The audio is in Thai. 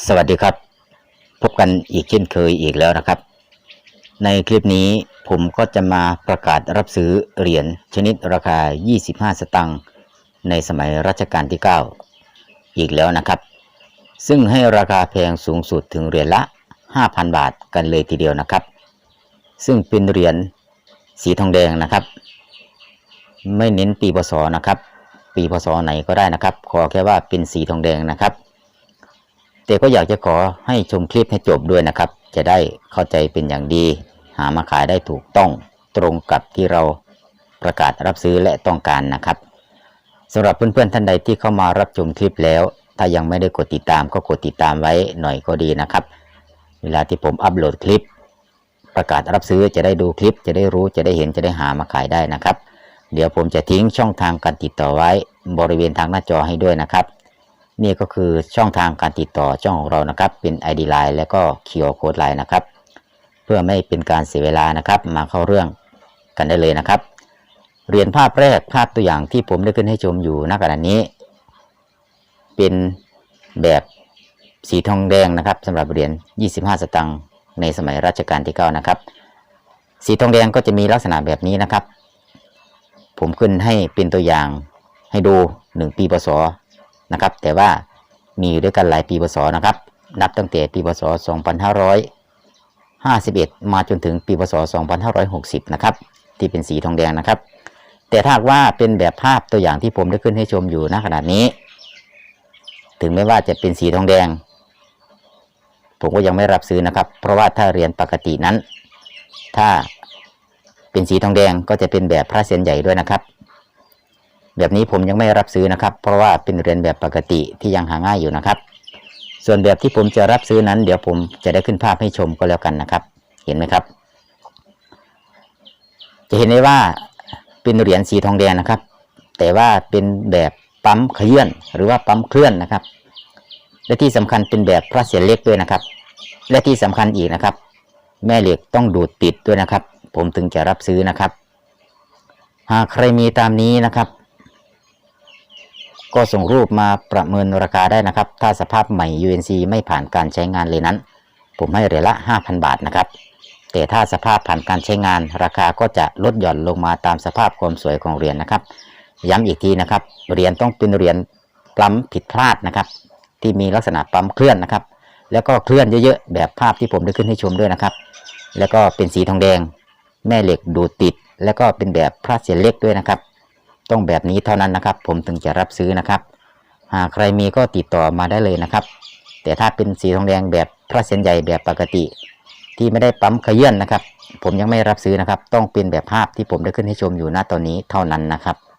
สวัสดีครับ พบกันอีกเช่นเคยอีกแล้วนะครับ ในคลิปนี้ผมก็จะมาประกาศรับซื้อเหรียญชนิดราคา 25 สตังค์ในสมัยรัชกาลที่ 9 อีกแล้วนะครับ ซึ่งให้ราคาแพงสูงสุดถึงเหรียญละ 5,000 บาทกันเลยทีเดียวนะครับ ซึ่งเป็นเหรียญสีทองแดงนะครับ ไม่เน้นปีพศนะครับ ปีพศไหนก็ได้นะครับ ขอแค่ว่าเป็นสีทองแดงนะครับ แต่ก็อยากจะขอให้ชมคลิปให้จบด้วยนะครับ จะได้เข้าใจเป็นอย่างดี หามาขายได้ถูกต้องตรงกับที่เราประกาศรับซื้อและต้องการนะครับสำหรับเพื่อนๆท่านใดที่เข้ามารับชมคลิปแล้ว ถ้ายังไม่ได้กดติดตามก็กดติดตามไว้หน่อยก็ดีนะครับ เวลาที่ผมอัปโหลดคลิป ประกาศรับซื้อจะได้ดูคลิป จะได้รู้จะได้เห็นจะได้หามาขายได้นะครับ เดี๋ยวผมจะทิ้งช่องทางการติดต่อไว้บริเวณทางหน้าจอให้ด้วยนะครับ นี่ก็คือช่องทางการติดต่อช่องของเรานะครับ เป็น ID Line และก็ QR Code Line นะครับ เพื่อไม่เป็นการเสียเวลานะครับ มาเข้าเรื่องกันได้เลยนะครับ เรียนภาพแรกภาพตัวอย่างที่ผมได้ขึ้นให้ชมอยู่ณขณะนี้ เป็นแบบสีทองแดงนะครับสำหรับเหรียญ25 สตางค์ในสมัยรัชกาลที่ 9 นะครับ สีทองแดงก็จะมีลักษณะแบบนี้นะครับ ผมขึ้นให้เป็นตัวอย่างให้ดู 1 ปีพศ นะครับ แต่ว่ามีอยู่ด้วยกันหลายปีพศนะครับ นับตั้งแต่ปีพศ 2551 มาจนถึงปีพศ 2560 นะครับ ที่เป็นสีทองแดงนะครับ แต่ถ้าว่าเป็นแบบภาพตัวอย่างที่ผมได้ขึ้นให้ชมอยู่ณขณะนี้ ถึงแม้ว่าจะเป็นสีทองแดง ผมก็ยังไม่รับซื้อนะครับ เพราะว่าถ้าเรียนปกตินั้น ถ้าเป็นสีทองแดงก็จะเป็นแบบพระเศียรใหญ่ด้วยนะครับ แบบนี้ผมยังไม่รับซื้อนะครับ เพราะว่าเป็นเหรียญแบบปกติที่ยังหาง่ายอยู่นะครับ ส่วนแบบที่ผมจะรับซื้อนั้น เดี๋ยวผมจะได้ขึ้นภาพให้ชมก็แล้วกันนะครับ เห็นไหมครับ จะเห็นได้ว่าเป็นเหรียญสีทองแดงนะครับ แต่ว่าเป็นแบบปั๊มขยื่นหรือว่าปั๊มเคลื่อนนะครับ และที่สำคัญเป็นแบบพระเศียรเล็กด้วยนะครับ และที่สำคัญอีกนะครับ แม่เหล็กต้องดูดติดด้วยนะครับ ผมถึงจะรับซื้อนะครับ หากใครมีตามนี้นะครับ ก็ส่งรูปมาประเมินราคาได้นะครับ ถ้าสภาพใหม่ UNC ไม่ผ่านการใช้งานเลยนั้น ผมให้เหรียญละ 5,000 บาทนะครับ แต่ถ้าสภาพผ่านการใช้งาน ราคาก็จะลดหย่อนลงมาตามสภาพความสวยของเหรียญนะครับ ย้ำอีกทีนะครับเหรียญต้องเป็นเหรียญปั๊มผิดพลาดนะครับ ที่มีลักษณะปั๊มเคลื่อนนะครับ แล้วก็เคลื่อนเยอะๆแบบภาพที่ผมได้ขึ้นให้ชมด้วยนะครับ แล้วก็เป็นสีทองแดง แม่เหล็กดูดติด แล้วก็เป็นแบบพระเศียรเล็กด้วยนะครับ ต้องแบบนี้เท่านั้นนะครับ ผมถึงจะรับซื้อนะครับ หากใครมีก็ติดต่อมาได้เลยนะครับ แต่ถ้าเป็นสีทองแดงแบบพระเศียรใหญ่แบบปกติ ที่ไม่ได้ปั๊มขยื่นนะครับ ผมยังไม่รับซื้อนะครับ ต้องเป็นแบบภาพที่ผมได้ขึ้นให้ชมอยู่ณตอนนี้เท่านั้นนะครับ